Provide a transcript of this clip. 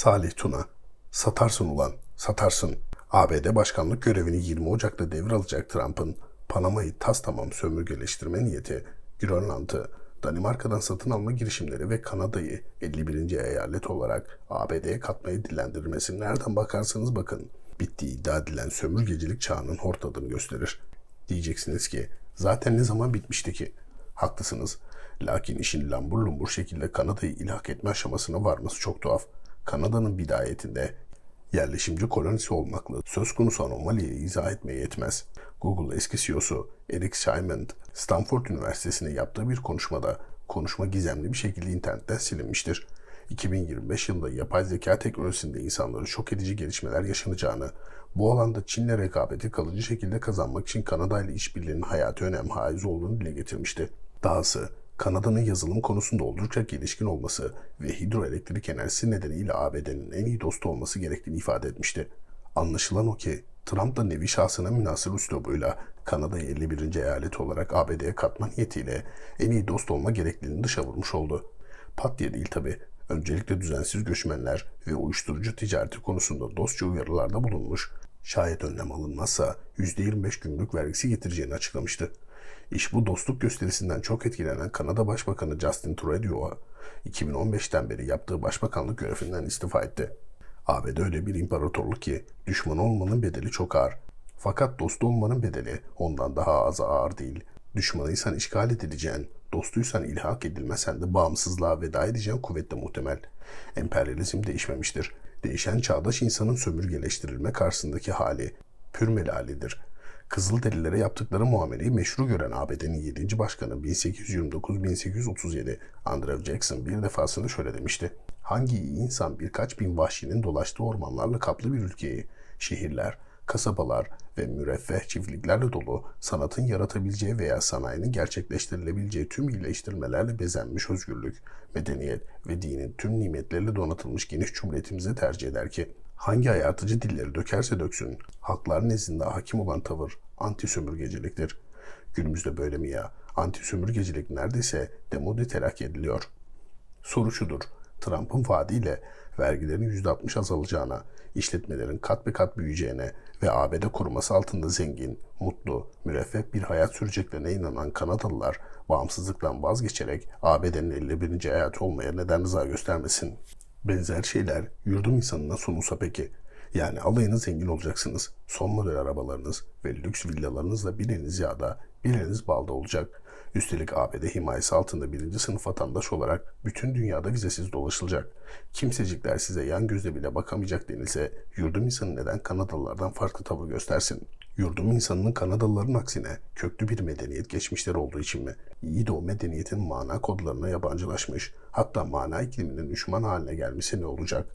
Salih Tuna. Satarsın ulan, satarsın. ABD başkanlık görevini 20 Ocak'ta devralacak Trump'ın Panama'yı tas tamam sömürgeleştirme niyeti, Grönland'ı Danimarka'dan satın alma girişimleri ve Kanada'yı 51. eyalet olarak ABD'ye katmayı dillendirmesi nereden bakarsanız bakın bittiği iddia edilen sömürgecilik çağının hortladığını gösterir. Diyeceksiniz ki zaten ne zaman bitmişti ki? Haklısınız. Lakin işin lambur lumbur şekilde Kanada'yı ilhak etme aşamasına varması çok tuhaf. Kanada'nın bidayetinde yerleşimci kolonisi olmakla söz konusu anomaliyi izah etmeye yetmez. Google eski CEO'su Eric Scheinman, Stanford Üniversitesi'ne yaptığı bir konuşmada konuşma gizemli bir şekilde internetten silinmiştir. 2025 yılında yapay zeka teknolojisinde insanların şok edici gelişmeler yaşanacağını, bu alanda Çin'le rekabeti kalıcı şekilde kazanmak için Kanada ile işbirliğinin hayati önem haiz olduğunu dile getirmişti. Dahası Kanada'nın yazılım konusunda oldukça gelişkin olması ve hidroelektrik enerjisi nedeniyle ABD'nin en iyi dostu olması gerektiğini ifade etmişti. Anlaşılan o ki Trump da nevi şahsına münasır üslubuyla Kanada'yı 51. eyalet olarak ABD'ye katma niyetiyle en iyi dost olma gerekliliğini dışa vurmuş oldu. Pat diye değil tabi. Öncelikle düzensiz göçmenler ve uyuşturucu ticareti konusunda dostça uyarılarda bulunmuş, şayet önlem alınmazsa %25 gümrük vergisi getireceğini açıklamıştı. İş bu dostluk gösterisinden çok etkilenen Kanada Başbakanı Justin Trudeau 2015'ten beri yaptığı başbakanlık görevinden istifa etti. ABD öyle bir imparatorluk ki düşman olmanın bedeli çok ağır. Fakat dostu olmanın bedeli ondan daha az ağır değil. Düşmanıysan işgal edileceğin, dostuysan ilhak edilmesen de bağımsızlığa veda edeceğin kuvvetle muhtemel. Emperyalizm değişmemiştir. Değişen çağdaş insanın sömürgeleştirilme karşısındaki hali pür halidir. Kızılderililere yaptıkları muameleyi meşru gören ABD'nin 7. başkanı 1829-1837 Andrew Jackson bir defasında şöyle demişti. Hangi insan birkaç bin vahşinin dolaştığı ormanlarla kaplı bir ülkeyi, şehirler, kasabalar ve müreffeh çiftliklerle dolu sanatın yaratabileceği veya sanayinin gerçekleştirilebileceği tüm iyileştirmelerle bezenmiş özgürlük, medeniyet ve dinin tüm nimetleriyle donatılmış geniş cumhuriyetimize tercih eder ki hangi hayartıcı dilleri dökerse döksün, halklar nezdinde hakim olan tavır anti sömürgeciliktir. Günümüzde böyle mi ya? Anti sömürgecilik neredeyse demode telakki ediliyor. Soru şudur. Trump'ın vaadiyle vergilerin %60 azalacağına, işletmelerin kat be kat büyüyeceğine ve ABD koruması altında zengin, mutlu, müreffeh bir hayat süreceklerine inanan Kanadalılar bağımsızlıktan vazgeçerek ABD'nin 51. hayatı olmaya neden rıza göstermesin. Benzer şeyler yurdum insanına sunulsa peki. Yani alayına zengin olacaksınız. Son model arabalarınız ve lüks villalarınızla biriniz yağda, biriniz balda olacak. Üstelik ABD himayesi altında birinci sınıf vatandaş olarak bütün dünyada vizesiz dolaşılacak. Kimsecikler size yan gözle bile bakamayacak denilse yurdum insanı neden Kanadalılardan farklı tavır göstersin? Yurdum insanının Kanadalıların aksine köklü bir medeniyet geçmişleri olduğu için mi? İyi de o medeniyetin mana kodlarına yabancılaşmış, hatta mana ikliminin düşman haline gelmesi ne olacak?